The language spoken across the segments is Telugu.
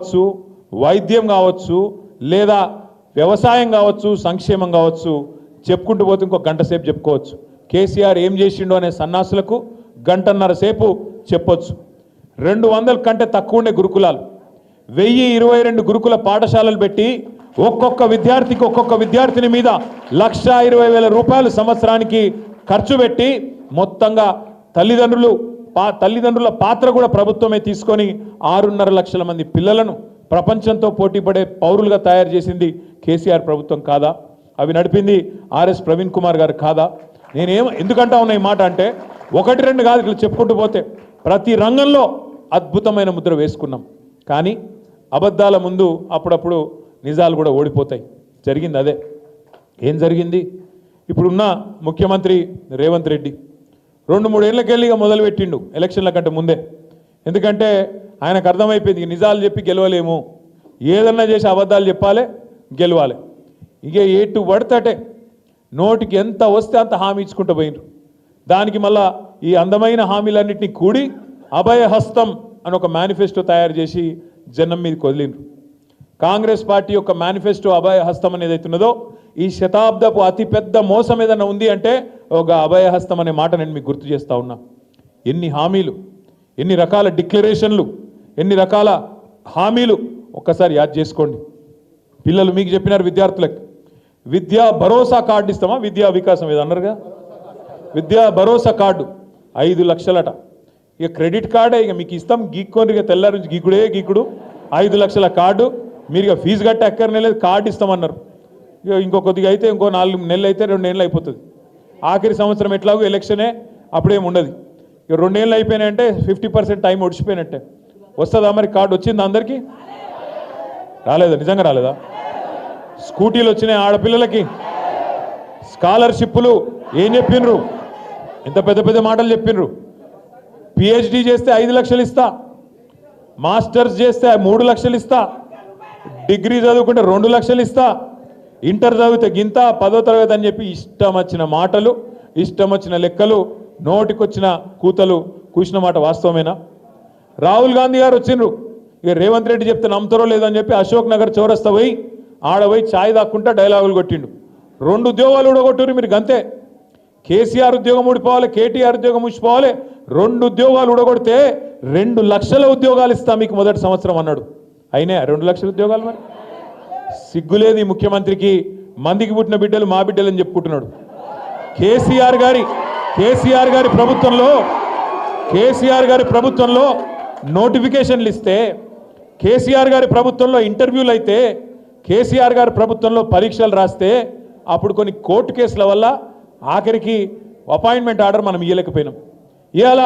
కావచ్చు వైద్యం కావచ్చు లేదా వ్యవసాయం కావచ్చు సంక్షేమం కావచ్చు చెప్పుకుంటూ పోతే ఇంకో గంట సేపు చెప్పుకోవచ్చు. కేసీఆర్ ఏం చేసిండో అనే సన్నాసులకు గంటన్నర సేపు చెప్పొచ్చు. రెండు వందల కంటే తక్కువ ఉండే గురుకులాలు. వెయ్యి ఇరవై రెండు గురుకుల పాఠశాలలు పెట్టి ఒక్కొక్క విద్యార్థికి ఒక్కొక్క విద్యార్థిని మీద లక్ష ఇరవై వేల రూపాయలు సంవత్సరానికి ఖర్చు పెట్టి మొత్తంగా తల్లిదండ్రులు పా తల్లిదండ్రుల పాత్ర కూడా ప్రభుత్వమే తీసుకొని ఆరున్నర లక్షల మంది పిల్లలను ప్రపంచంతో పోటీపడే పౌరులుగా తయారు చేసింది కేసీఆర్ ప్రభుత్వం కాదా? అవి నడిపింది ఆర్ఎస్ ప్రవీణ్ కుమార్ గారు కాదా? నేనేం ఎందుకంటా ఉన్నా ఈ మాట అంటే ఒకటి రెండు కాదు ఇట్లా చెప్పుకుంటూ పోతే ప్రతి రంగంలో అద్భుతమైన ముద్ర వేసుకున్నాం. కానీ అబద్ధాల ముందు అప్పుడప్పుడు నిజాలు కూడా ఓడిపోతాయి. జరిగింది అదే. ఏం జరిగింది? ఇప్పుడున్న ముఖ్యమంత్రి రేవంత్ రెడ్డి రెండు మూడేళ్ళకెళ్ళి ఇక మొదలుపెట్టిండు ఎలక్షన్ల కంటే ముందే. ఎందుకంటే ఆయనకు అర్థమైపోయింది నిజాలు చెప్పి గెలవలేము. ఏదన్నా చేసి అబద్ధాలు చెప్పాలి గెలవాలి. ఇక ఎటు పడతటే నోటికి ఎంత వస్తే అంత హామీ ఇచ్చుకుంటూ పోయినరు దానికి మళ్ళా ఈ అందమైన హామీలన్నింటినీ కూడి అభయహస్తం అని ఒక మేనిఫెస్టో తయారు చేసి జనం మీదకి వదిలిండ్రు. కాంగ్రెస్ పార్టీ యొక్క మేనిఫెస్టో అభయహస్తం అనేది అవుతున్నదో ఈ శతాబ్దపు అతిపెద్ద మోసం ఏదైనా ఉంది అంటే ఒక అభయహస్తం అనే మాట నేను మీకు గుర్తు చేస్తా ఉన్నా. ఎన్ని హామీలు ఎన్ని రకాల డిక్లరేషన్లు ఎన్ని రకాల హామీలు ఒక్కసారి యాద్ చేసుకోండి. పిల్లలు మీకు చెప్పినారు విద్యార్థులకు విద్యా భరోసా కార్డు ఇస్తామా? విద్యా వికాసం ఏదో అన్నారుగా విద్యా భరోసా కార్డు ఐదు లక్షలట. ఇక క్రెడిట్ కార్డే ఇక మీకు ఇస్తాం. గీక్కొని ఇక తెల్లారి నుంచి గీకుడే గీకుడు. ఐదు లక్షల కార్డు. మీరు ఇక ఫీజు కట్టే అక్కర్నే లేదు. కార్డు ఇస్తామన్నారు. ఇక ఇంకో కొద్దిగా అయితే ఇంకో నాలుగు నెలలు అయితే రెండు నెలలు అయిపోతుంది. ఆఖరి సంవత్సరం ఎట్లాగో ఎలక్షనే అప్పుడేం ఉండదు. ఇక రెండేళ్ళు అయిపోయినాయంటే ఫిఫ్టీ పర్సెంట్ టైం ఒడిచిపోయినట్టే వస్తుందా మరి కార్డు వచ్చిందా అందరికీ? రాలేదా? నిజంగా రాలేదా? స్కూటీలు వచ్చినాయి ఆడపిల్లలకి. స్కాలర్షిప్లు ఏం చెప్పినరు? ఇంత పెద్ద పెద్ద మాటలు చెప్పిండ్రు పిహెచ్డి చేస్తే ఐదు లక్షలు ఇస్తా. మాస్టర్స్ చేస్తే మూడు లక్షలు ఇస్తా. డిగ్రీ చదువుకుంటే రెండు లక్షలు ఇస్తా. ఇంటర్ చదివితే గింత పదో తరగతి అని చెప్పి ఇష్టం వచ్చిన మాటలు ఇష్టం వచ్చిన లెక్కలు నోటికొచ్చిన కూతలు కూసిన మాట వాస్తవమేనా? రాహుల్ గాంధీ గారు వచ్చిండ్రు. ఇక రేవంత్ రెడ్డి చెప్తే నమ్ముతారో లేదని చెప్పి అశోక్ నగర్ చౌరస్తా పోయి ఆడ పోయి ఛాయ్ దాక్కుంటా డైలాగులు కొట్టిండు. రెండు ఉద్యోగాలు ఊడగొట్టురు మీరు గంతే. కేసీఆర్ ఉద్యోగం ఊడిపోవాలి కేటీఆర్ ఉద్యోగం ఊడిపోవాలి రెండు ఉద్యోగాలు ఊడగొడితే రెండు లక్షల ఉద్యోగాలు ఇస్తా మీకు మొదటి సంవత్సరం అన్నాడు. అయినా రెండు లక్షల ఉద్యోగాలు మరి? సిగ్గులేదు ఈ ముఖ్యమంత్రికి మందికి పుట్టిన బిడ్డలు మా బిడ్డలని చెప్పుకుంటున్నాడు. కేసీఆర్ గారి కేసీఆర్ గారి ప్రభుత్వంలో కేసీఆర్ గారి ప్రభుత్వంలో నోటిఫికేషన్లు ఇస్తే కేసీఆర్ గారి ప్రభుత్వంలో ఇంటర్వ్యూలు అయితే కేసీఆర్ గారి ప్రభుత్వంలో పరీక్షలు రాస్తే అప్పుడు కొన్ని కోర్టు కేసుల వల్ల ఆఖరికి అపాయింట్మెంట్ ఆర్డర్ మనం ఇవ్వలేకపోయినాం ఇవాళ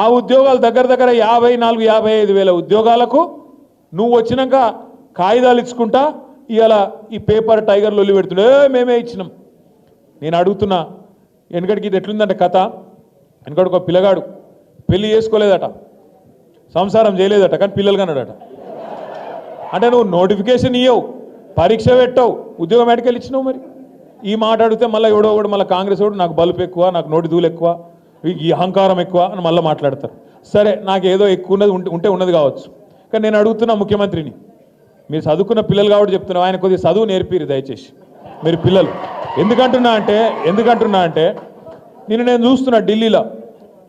ఆ ఉద్యోగాలు దగ్గర దగ్గర యాభై నాలుగు యాభై ఐదు వేల ఉద్యోగాలకు నువ్వు వచ్చినాక కాగితాలు ఇచ్చుకుంటా ఇవాళ ఈ పేపర్ టైగర్ లొల్లి పెడుతుండే మేమే ఇచ్చినాం. నేను అడుగుతున్నా వెనకడికి ఇది ఎట్లుందంటే కథ? వెనకడు ఒక పిల్లగాడు పెళ్ళి చేసుకోలేదట సంసారం చేయలేదట కానీ పిల్లలు కన్నాడట అంటే నువ్వు నోటిఫికేషన్ ఇవ్వవు పరీక్ష పెట్టవు ఉద్యోగం ఎక్కడికి ఇచ్చినావు మరి? ఈ మాట అడిగితే మళ్ళీ ఎవడో ఒకడు మళ్ళీ కాంగ్రెస్ వాడు నాకు బలుపు ఎక్కువ నాకు నోటి దూలు ఎక్కువ ఈ అహంకారం ఎక్కువ అని మళ్ళీ మాట్లాడతారు. సరే నాకు ఏదో ఎక్కువ ఉన్నది ఉంటే ఉంటే ఉన్నది కావచ్చు. కానీ నేను అడుగుతున్నా ముఖ్యమంత్రిని మీరు చదువుకున్న పిల్లలు కాబట్టి చెప్తున్నాం ఆయన కొద్దిగా చదువు నేర్పిరు దయచేసి. మీరు పిల్లలు. ఎందుకంటున్నా అంటే ఎందుకంటున్నా అంటే నేను నేను చూస్తున్నా ఢిల్లీలో.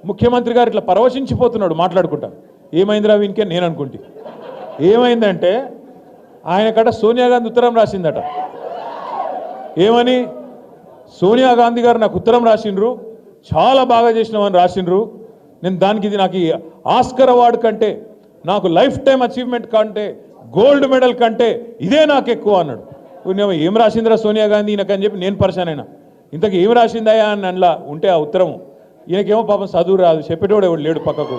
ముఖ్యమంత్రి గారు ఇట్లా పరవశించిపోతున్నాడు మాట్లాడుకుంటా. ఏమైందిరా వీనికే? నేను అనుకుంటే. ఏమైందంటే ఆయన కట సోనియా గాంధీ ఉత్తరం రాసిందట. ఏమని? సోనియా గాంధీ గారు నాకు ఉత్తరం రాసిండ్రు. చాలా బాగా చేసినామని రాసిండ్రు. నేను దానికి ఇది నాకు ఈ ఆస్కర్ అవార్డు కంటే నాకు లైఫ్ టైం అచీవ్మెంట్ కంటే గోల్డ్ మెడల్ కంటే ఇదే నాకు ఎక్కువ అన్నాడు. నేను ఏం రాసిందిరా సోనియా గాంధీ ఈయనకని చెప్పి నేను పరిశాన్ అయినా ఇంతకు ఏం రాసిందయా అని అందులో ఉంటే ఆ ఉత్తరం ఈయనకేమో పాపం చదువు రాదు చెప్పేటోడు ఎవడు లేడు పక్కకు.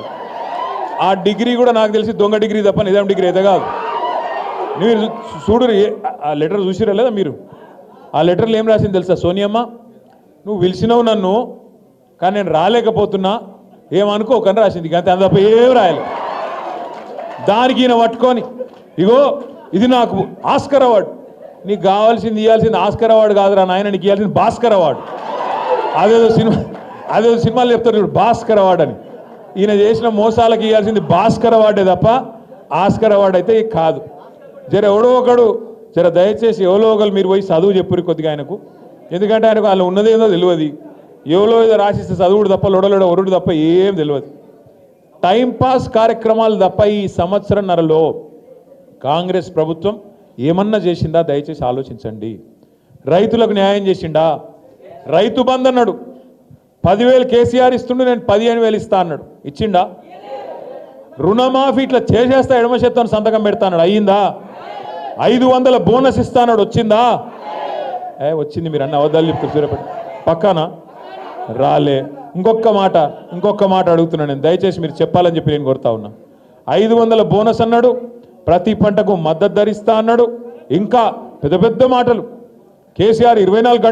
ఆ డిగ్రీ కూడా నాకు తెలిసి దొంగ డిగ్రీ తప్ప నిజాం డిగ్రీ అయితే కాదు. మీరు చూడు ఆ లెటర్ చూసిరా లేదా మీరు? ఆ లెటర్లో ఏం రాసింది తెలుసా సోనియమ్మ నువ్వు పిలిచినావు నన్ను కానీ నేను రాలేకపోతున్నా. ఏమనుకోకని రాసింది అంతే అంత తప్ప ఏం రాయాలి. దానికి ఈయన పట్టుకొని ఇగో ఇది నాకు ఆస్కర్ అవార్డు. నీకు కావాల్సింది ఇవ్వాల్సింది ఆస్కర్ అవార్డు కాదురా నాయన నీకు ఇవ్వాల్సింది భాస్కర్ అవార్డు. అదేదో సినిమా అదేదో సినిమాలు చెప్తారు చూడు భాస్కర్ అవార్డు అని. ఈయన చేసిన మోసాలకు ఇవ్వాల్సింది భాస్కర్ అవార్డే తప్ప ఆస్కర్ అవార్డు అయితే కాదు. జర ఎవడో ఒకడు జర దయచేసి ఎవరో ఒకరు మీరు పోయి చదువు చెప్పురు కొద్దిగా ఆయనకు. ఎందుకంటే ఆయనకు వాళ్ళు ఉన్నదేందో తెలియదు. ఎవరో ఏదో రాసిస్తే చదువుడు తప్ప లొడలోడ ఒరుడు తప్ప ఏం తెలియదు. టైంపాస్ కార్యక్రమాలు తప్ప ఈ సంవత్సరంన్నరలో కాంగ్రెస్ ప్రభుత్వం ఏమన్నా చేసిందా? దయచేసి ఆలోచించండి. రైతులకు న్యాయం చేసిండా? రైతు బంద్ అన్నాడు. పదివేలు కేసీఆర్ ఇస్తుండే నేను పదిహేను వేలు ఇస్తా అన్నాడు. ఇచ్చిండా? రుణమాఫీ ఇట్లా చేసేస్తా ఎడమ చేత్తాను సంతకం పెడతాడు అయ్యిందా? ఐదు వందల బోనస్ ఇస్తా వచ్చిందా? ఏ వచ్చింది మీరు అన్న అబద్ధాలు చెప్తారు పక్కన? రాలే. ఇంకొక మాట ఇంకొక మాట అడుగుతున్నాను నేను. దయచేసి మీరు చెప్పాలని చెప్పి నేను కోరుతా ఉన్నా. ఐదు వందల బోనస్ అన్నాడు. ప్రతి పంటకు మద్దతు ధరిస్తా అన్నాడు. ఇంకా పెద్ద పెద్ద మాటలు. కేసీఆర్ ఇరవై నాలుగు గంటలు